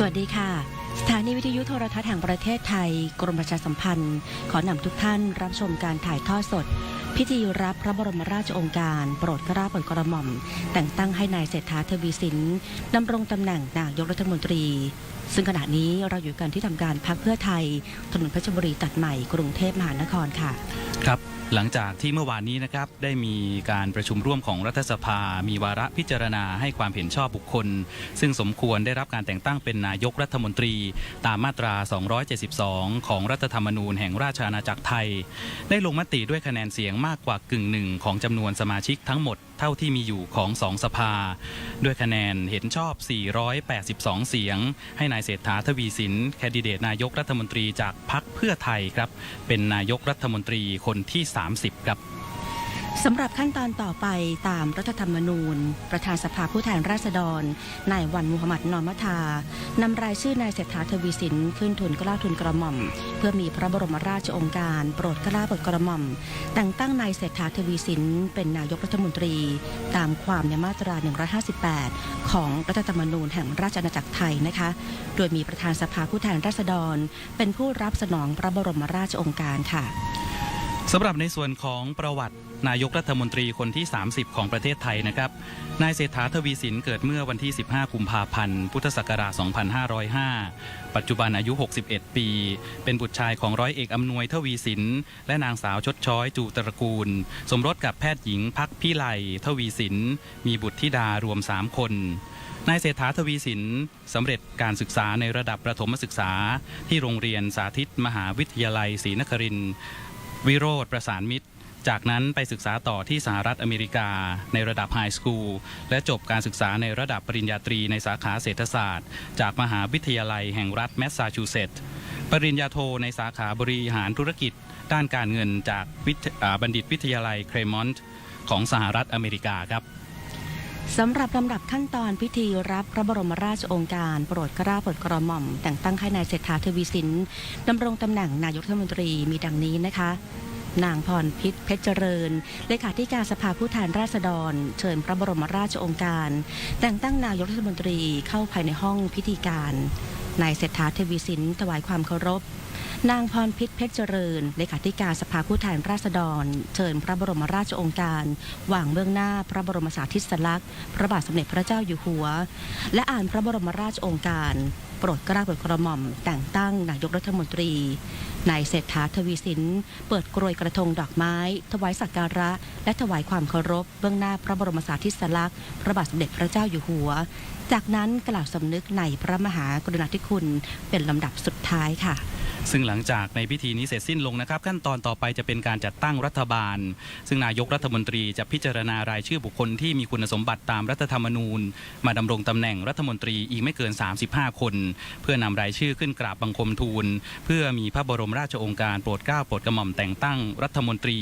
สวัสดีค่ะ สถานีวิทยุโทรทัศน์แห่งประเทศไทย กรมประชาสัมพันธ์ ขอนำทุกท่านรับชมการถ่ายทอดสด พิธีรับพระบรมราชโองการ โปรดกล้าโปรดกระหม่อม แต่งตั้งให้นายเศรษฐาทวีสินดำรงตำแหน่งนายกรัฐมนตรี ซึ่งขณะนี้เราอยู่กันที่ทำการพักเพื่อไทย ถนนเพชรบุรีตัดใหม่กรุงเทพมหานครค่ะ ครับหลังจากที่เมื่อวานนี้นะครับ ได้มีการประชุมร่วมของรัฐสภา มีวาระพิจารณาให้ความเห็นชอบบุคคล ซึ่งสมควรได้รับการแต่งตั้งเป็นนายกรัฐมนตรี ตามมาตรา 272 ของรัฐธรรมนูญแห่งราชอาณาจักรไทย ได้ลงมติด้วยคะแนนเสียงมากกว่ากึ่งหนึ่งของจำนวนสมาชิกทั้งหมด เท่าที่มีอยู่ของสองสภา ด้วยคะแนนเห็นชอบ 482 เสียง ให้นายเศรษฐาทวีสิน แคนดิเดตนายกรัฐมนตรีจากพรรคเพื่อไทยครับ เป็นนายกรัฐมนตรีคนที่ 30 ครับ สำหรับขั้นตอนต่อไปตามรัฐธรรมนูญ ประธานสภาผู้แทนราษฎรนายวันมุฮัมมัดนอมทานำรายชื่อนายเศรษฐาทวีสินขึ้นทุนกล้าทุนกระหม่อม เพื่อมีพระบรมราชโองการ โปรดกล้าโปรดกระหม่อม แต่งตั้งนายเศรษฐาทวีสินเป็นนายกรัฐมนตรี ตามความในมาตรา 158 ของรัฐธรรมนูญแห่งราชอาณาจักรไทยนะคะ โดยมีประธานสภาผู้แทนราษฎร เป็นผู้รับสนองพระบรมราชโองการค่ะสำหรับในส่วนของประวัติ นายกรัฐมนตรีคนที่ 30 ของประเทศไทยนะครับ นายเศรษฐาทวีสินเกิดเมื่อวันที่ 15 กุมภาพันธ์ พุทธศักราช 2505 ปัจจุบันอายุ 61 ปี เป็นบุตรชายของร้อยเอกอำนวยทวีสิน และนางสาวชดช้อยจูตระกูล สมรสกับแพทย์หญิงพักพิไลทวีสิน มีบุตรธิดารวม 3 คนนายเศรษฐาทวีสินสำเร็จการศึกษาในระดับประถมศึกษา ที่โรงเรียนสาธิตมหาวิทยาลัยศรีนครินทร์วิโรธประสานมิตร จากนั้นไปศึกษาต่อที่สหรัฐอเมริกา ในระดับไฮสคูลและจบการศึกษาในระดับปริญญาตรีในสาขาเศรษฐศาสตร์ จากมหาวิทยาลัยแห่งรัฐแมสซาชูเซตส์ปริญญาโทในสาขาบริหารธุรกิจ ด้านการเงินจากบัณฑิตวิทยาลัยเครมอนต์ของสหรัฐอเมริกาครับสำหรับลำดับขั้นตอนพิธีรับพระบรมราชโองการ โปรดเกล้าโปรดกระหม่อม แต่งตั้งให้นายเศรษฐาทวีสินดำรงตำแหน่งนายกรัฐมนตรีมีดังนี้นะคะ นางพรพิษเพชรเจริญ เลขาธิการสภาผู้แทนราษฎร เชิญพระบรมราชโองการ แต่งตั้งนายกรัฐมนตรีเข้าภายในห้องพิธีการ นายเศรษฐาเทวีสินถวายความเคารพ นางพรพิษเพชรเจริญเลขาธิการสภาผู้แทนราษฎร เชิญพระบรมราชองการวางเบื้องหน้าพระบรมสารีริสลักษณ์พระบาทสมเด็จพระเจ้าอยู่หัว และอ่านพระบรมราชองการโปรดกล้าโปรดกระหม่อมแต่งตั้งนายกรัฐมนตรี นายเศรษฐาทวีสิน เปิดกรวยกระทงดอกไม้ ถวายสักการะ และถวายความเคารพ เบื้องหน้าพระบรมสารีริสลักษณ์พระบาทสมเด็จพระเจ้าอยู่หัว จากนั้นกล่าวสำนึกในพระมหากรุณาธิคุณเป็นลำดับสุดท้ายค่ะ ซึ่งหลังจากในพิธีนี้เสร็จสิ้นลงนะครับ ขั้นตอนต่อไปจะเป็นการจัดตั้งรัฐบาล ซึ่งนายกรัฐมนตรีจะพิจารณารายชื่อบุคคลที่มีคุณสมบัติตามรัฐธรรมนูญ มาดำรงตำแหน่งรัฐมนตรีอีกไม่เกิน 35 คน เพื่อนำรายชื่อขึ้นกราบบังคมทูล เพื่อมีพระบรมราชโองการโปรดเกล้าโปรดกระหม่อมแต่งตั้งรัฐมนตรี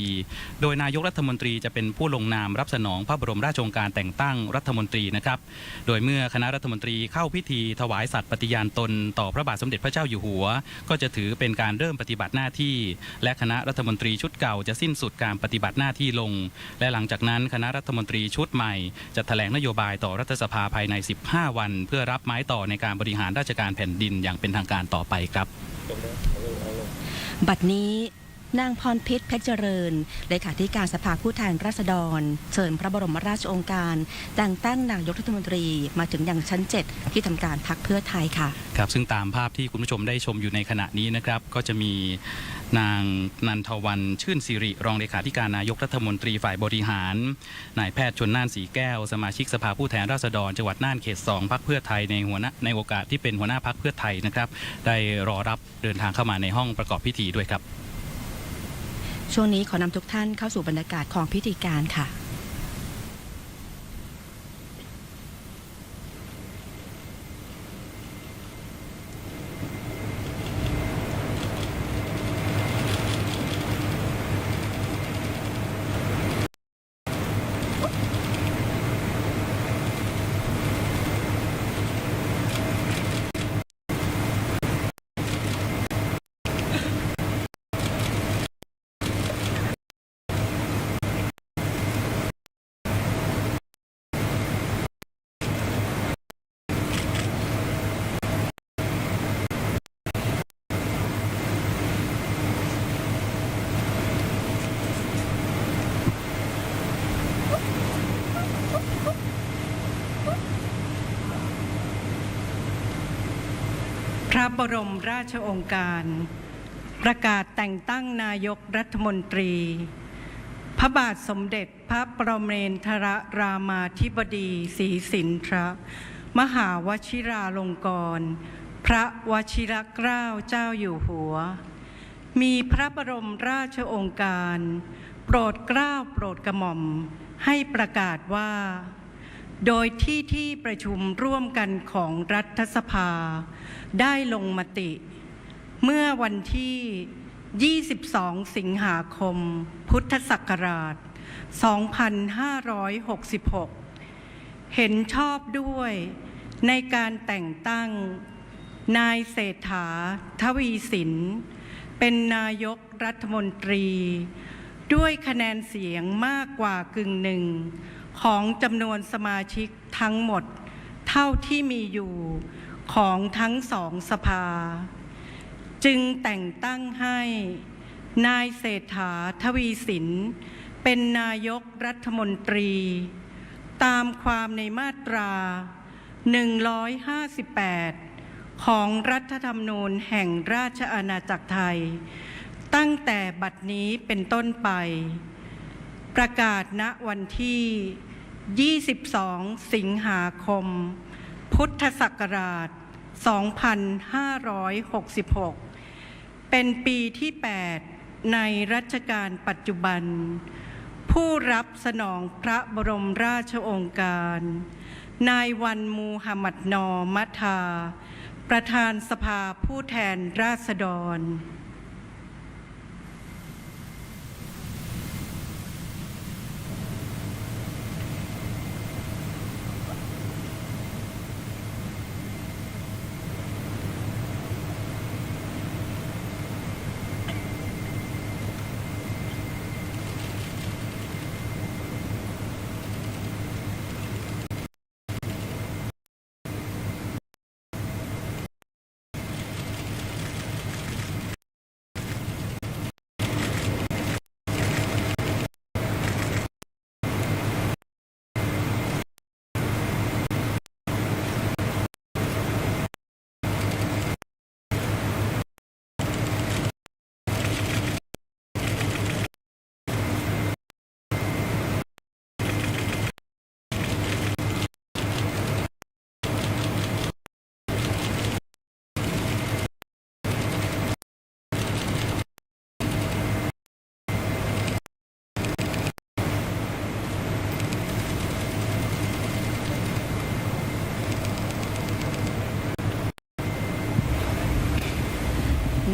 โดยนายกรัฐมนตรีจะเป็นผู้ลงนามรับสนองพระบรมราชโองการแต่งตั้งรัฐมนตรีนะครับ โดยเมื่อคณะรัฐมนตรีเข้าพิธีถวายสัตย์ปฏิญาณตน ต่อพระบาทสมเด็จพระเจ้าอยู่หัว ก็จะถือเป็นการเริ่มปฏิบัติหน้าที่ และคณะรัฐมนตรีชุดเก่าจะสิ้นสุดการปฏิบัติหน้าที่ลง และหลังจากนั้นคณะรัฐมนตรีชุดใหม่ จะแถลงนโยบายต่อรัฐสภาภายใน 15 วัน เพื่อรับไม้ต่อในการบริหารราชการแผ่นดินอย่างเป็นทางการต่อไปครับบัดนี้ นางพรพิษเพชรเจริญเลขาธิการสภาผู้แทนราษฎร เชิญพระบรมราชโองการ แต่งตั้งนายกรัฐมนตรีมาถึงยังชั้น 7 ที่ทำการพักเพื่อไทยค่ะครับซึ่งตามภาพที่คุณผู้ชมได้ชมอยู่ในขณะนี้นะครับ ก็จะมีนางนันทวันชื่นสิริ รองเลขาธิการนายกรัฐมนตรีฝ่ายบริหารนายแพทย์ชนน่านสีแก้ว สมาชิกสภาผู้แทนราษฎรจังหวัดน่านเขตสองพักเพื่อไทยในหัวหน้าในโอกาสที่เป็นหัวหน้าพักเพื่อไทยนะครับ ได้รอรับเดินทางเข้ามาในห้องประกอบพิธีด้วยครับ ช่วงนี้ขอนำทุกท่านเข้าสู่บรรยากาศของพิธีการค่ะ ระบรมราชองค์การ ประกาศแต่งตั้งนายกรัฐมนตรี พระบาทสมเด็จพระประเมนทรรามาธิบดีศรีสินทรมหาวชิราลงกรณพระวชิรเกล้าเจ้าอยู่หัว มีพระบรมราชองค์การ โปรดเกล้าโปรดกระหม่อม ให้ประกาศว่า โดยที่ที่ประชุมร่วมกันของรัฐสภา ได้ลงมติ เมื่อวันที่ 22 สิงหาคม พุทธศักราช 2566 เห็นชอบด้วยในการแต่งตั้ง นายเศรษฐา ทวีสิน เป็นนายกรัฐมนตรี ด้วยคะแนนเสียงมากกว่ากึ่งหนึ่ง ของจำนวนสมาชิกทั้งหมด เท่าที่มีอยู่ของทั้งสองสภา จึงแต่งตั้งให้ นายเศรษฐาทวีสิน เป็นนายกรัฐมนตรี ตามความในมาตรา 158 ของรัฐธรรมนูญแห่งราชอาณาจักรไทย ตั้งแต่บัดนี้เป็นต้นไป ประกาศณวันที่ 22 สิงหาคม พุทธศักราช 2566 เป็นปีที่ 8 ในรัชกาลปัจจุบัน ผู้รับสนองพระบรมราชองค์การ นายวันมูฮัมหมัดนอมัทา ประธานสภาผู้แทนราษฎร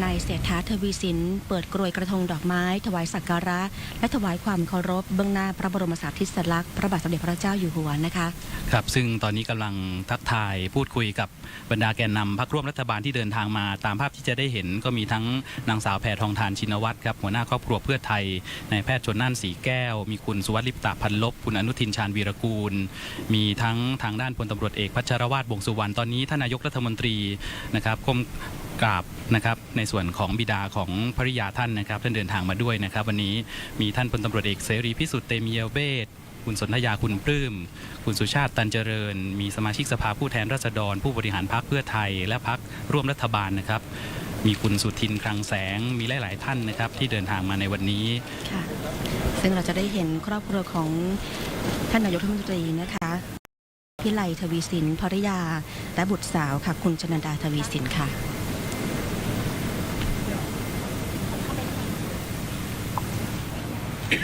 นายเศรษฐาทวีสิน เปิดกรวยกระทงดอกไม้ ถวายสักการะ และถวายความเคารพเบื้องหน้าพระบรมสารีริสลักษณ์พระบาทสมเด็จพระเจ้าอยู่หัวนะคะครับซึ่งตอนนี้กำลังทักทายพูดคุยกับบรรดาแกนนำพักร่วมรัฐบาลที่เดินทางมา ตามภาพที่จะได้เห็นก็มีทั้งนางสาวแพทองทานชินวัตรครับหัวหน้าครอบครัวเพื่อไทยนายแพทย์ชนน่านสีแก้ว มีคุณสุวัสดิ์ลิปตาพันลบคุณอนุทินชาญวีรกูล มีทั้งทางด้านพลตำรวจเอกพัชรวาทวงสุวรรณตอนนี้ท่านนายกรัฐมนตรีนะครับ กราบนะครับในส่วนของบิดาของภริยาท่านนะครับท่านเดินทางมาด้วยนะครับ วันนี้มีท่านพลตำรวจเอกเสรีพิสุทธิ์เตมียเวทคุณสนธยาคุณปลื้ม คุณสุชาติตันเจริญ มีสมาชิกสภาผู้แทนราษฎร ผู้บริหารพรรคเพื่อไทย และพรรคร่วมรัฐบาลนะครับ มีคุณสุทินคลังแสง มีหลาย ๆ ท่านนะครับ ที่เดินทางมาในวันนี้ ค่ะ ซึ่งเราจะได้เห็นครอบครัวของท่านนายกรัฐมนตรีนะคะ พิไลทวีสินภริยา และบุตรสาวค่ะ คุณชนันดาทวีสินค่ะ เ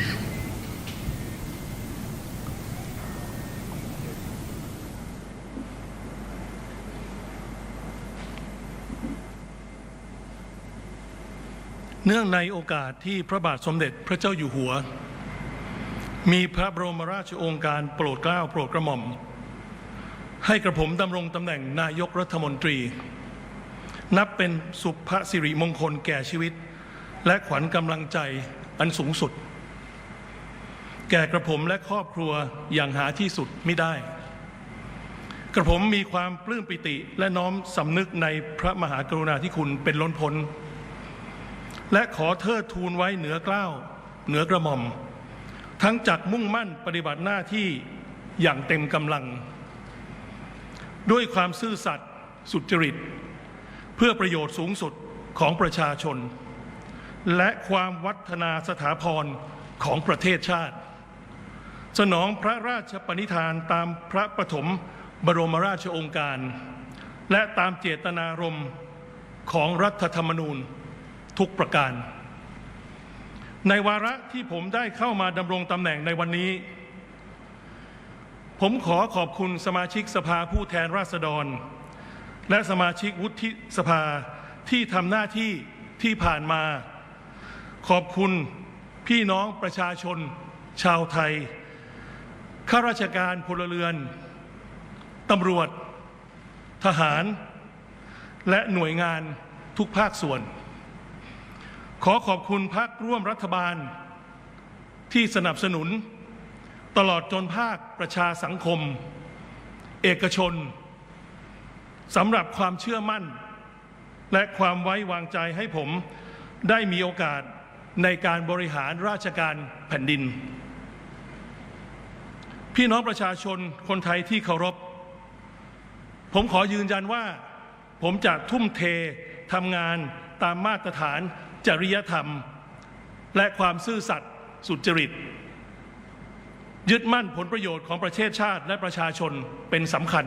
นื่องในโอกาสที่พระบาทสมเด็จพระเจ้าอยู่หัว มีพระบรมราชโองการโปรดเกล้าโปรดกระหม่อม ให้กระผมดำรงตำแหน่งนายกรัฐมนตรี นับเป็นสุภสิริมงคลแก่ชีวิต และขวัญกำลังใจอันสูงสุด แก่กระผมและครอบครัวอย่างหาที่สุดไม่ได้ กระผมมีความปลื้มปิติและน้อมสำนึกในพระมหากรุณาธิคุณเป็นล้นพ้น และขอเทิดทูนไว้เหนือเกล้าวเหนือกระหม่อม ทั้งจักมุ่งมั่นปฏิบัติหน้าที่อย่างเต็มกำลัง ด้วยความซื่อสัตย์สุจริต เพื่อประโยชน์สูงสุดของประชาชน และความวัฒนาสถาพรของประเทศชาติ สนองพระราชปณิธานตามพระปฐมบรมราชองค์การ และตามเจตนารมณ์ของรัฐธรรมนูญทุกประการ ในวาระที่ผมได้เข้ามาดำรงตำแหน่งในวันนี้ ผมขอขอบคุณสมาชิกสภาผู้แทนราษฎร และสมาชิกวุฒิสภาที่ทำหน้าที่ที่ผ่านมา ขอบคุณพี่น้องประชาชนชาวไทย ข้าราชการพลเรือน ตำรวจ ทหาร และหน่วยงานทุกภาคส่วน ขอขอบคุณพักร่วมรัฐบาล ที่สนับสนุน ตลอดจนภาคประชาสังคม เอกชนสำหรับความเชื่อมั่น และความไว้วางใจให้ผมได้มีโอกาสในการบริหารราชการแผ่นดิน พี่น้องประชาชนคนไทยที่เคารพ ผมขอยืนยันว่า ผมจะทุ่มเททำงานตามมาตรฐานจริยธรรม และความซื่อสัตย์สุจริต ยึดมั่นผลประโยชน์ของประเทศชาติและประชาชนเป็นสำคัญ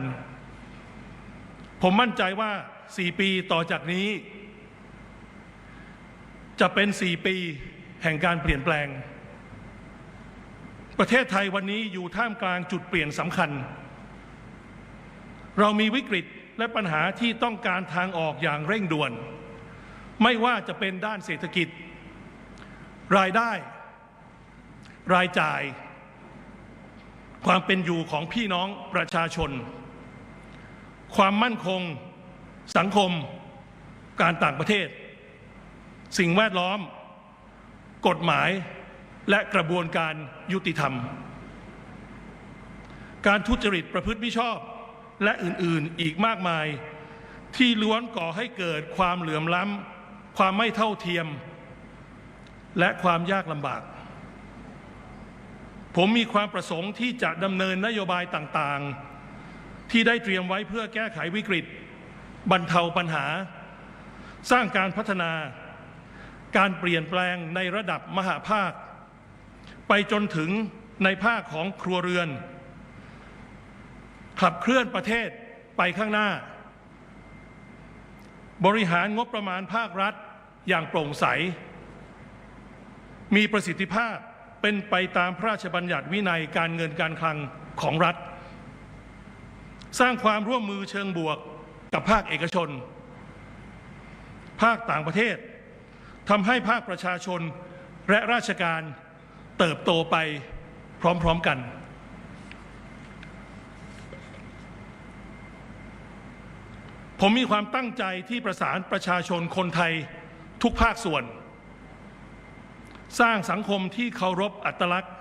ผมมั่นใจว่า 4 ปีต่อจากนี้ จะเป็น 4 ปีแห่งการเปลี่ยนแปลง ประเทศไทยวันนี้อยู่ท่ามกลางจุดเปลี่ยนสำคัญ เรามีวิกฤตและปัญหาที่ต้องการทางออกอย่างเร่งด่วน ไม่ว่าจะเป็นด้านเศรษฐกิจ รายได้ รายจ่าย ความเป็นอยู่ของพี่น้องประชาชน ความมั่นคง สังคม การต่างประเทศ สิ่งแวดล้อม กฎหมาย และกระบวนการยุติธรรม การทุจริตประพฤติมิชอบและอื่นๆอีกมากมาย ที่ล้วนก่อให้เกิดความเหลื่อมล้ำความไม่เท่าเทียม และความยากลำบาก ผมมีความประสงค์ที่จะดำเนินนโยบายต่างๆ ที่ได้เตรียมไว้เพื่อแก้ไขวิกฤต บรรเทาปัญหา สร้างการพัฒนา การเปลี่ยนแปลงในระดับมหาภาค ไปจนถึงในภาคของครัวเรือน ขับเคลื่อนประเทศไปข้างหน้า บริหารงบประมาณภาครัฐอย่างโปร่งใส มีประสิทธิภาพเป็นไปตามพระราชบัญญัติวินัยการเงินการคลังของรัฐ สร้างความร่วมมือเชิงบวกกับภาคเอกชน ภาคต่างประเทศทำให้ภาคประชาชนและราชการ เติบโตไปพร้อมๆกัน ผมมีความตั้งใจที่ประสานประชาชนคนไทยทุกภาคส่วน สร้างสังคมที่เคารพอัตลักษณ์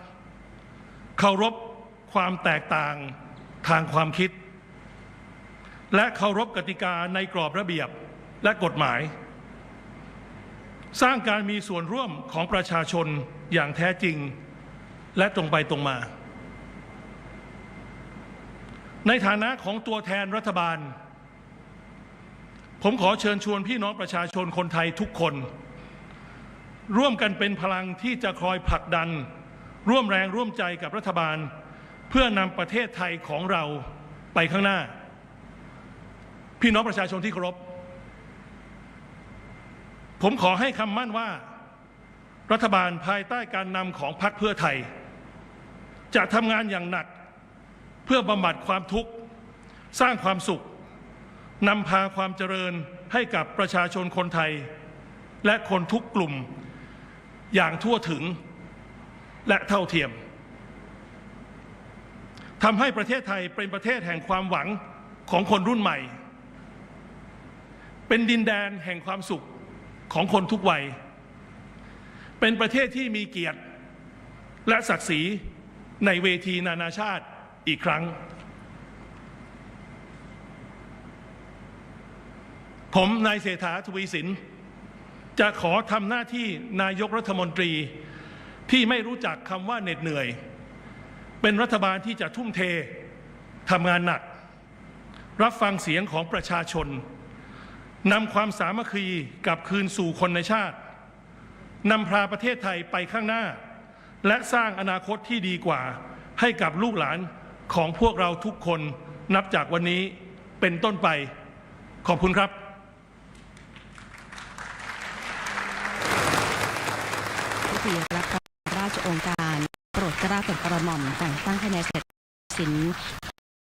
เคารพความแตกต่างทางความคิด และเคารพกติกาในกรอบระเบียบและกฎหมาย สร้างการมีส่วนร่วมของประชาชนอย่างแท้จริง และตรงไปตรงมา ในฐานะของตัวแทนรัฐบาล ผมขอเชิญชวนพี่น้องประชาชนคนไทยทุกคน ร่วมกันเป็นพลังที่จะคอยผลักดัน ร่วมแรงร่วมใจกับรัฐบาล เพื่อนำประเทศไทยของเราไปข้างหน้า พี่น้องประชาชนที่เคารพ ผมขอให้คำมั่นว่า รัฐบาลภายใต้การนำของพรรคเพื่อไทย จะทำงานอย่างหนัก เพื่อบำบัดความทุกข์ สร้างความสุขนำพาความเจริญให้กับประชาชนคนไทย และคนทุกกลุ่มอย่างทั่วถึงและเท่าเทียมทำให้ประเทศไทยเป็นประเทศแห่งความหวังของคนรุ่นใหม่ เป็นดินแดนแห่งความสุข ของคนทุกวัย เป็นประเทศที่มีเกียรติ และศักดิ์ศรีในเวทีนานาชาติอีกครั้ง ผมนายเศรษฐาทวีสิน จะขอทำหน้าที่นายกรัฐมนตรีที่ไม่รู้จักคำว่าเหน็ดเหนื่อย เป็นรัฐบาลที่จะทุ่มเททำงานหนัก รับฟังเสียงของประชาชน นำความสามัคคีกลับคืนสู่คนในชาตินำพาประเทศไทยไปข้างหน้า และสร้างอนาคตที่ดีกว่า ให้กับลูกหลานของพวกเราทุกคนนับจากวันนี้เป็นต้นไป ขอบคุณครับ พิธีรับพระราชองค์การโปรดกล้าโปรดกระหม่อมแต่งตั้งให้นายเศรษฐสิน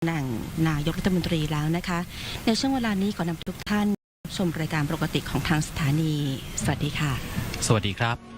หน่งนายกรัฐมนตรีแล้วนะคะ ในช่วงเวลานี้ขอนำทุกท่าน ชมรายการปกติของทางสถานี สวัสดีค่ะ สวัสดีครับ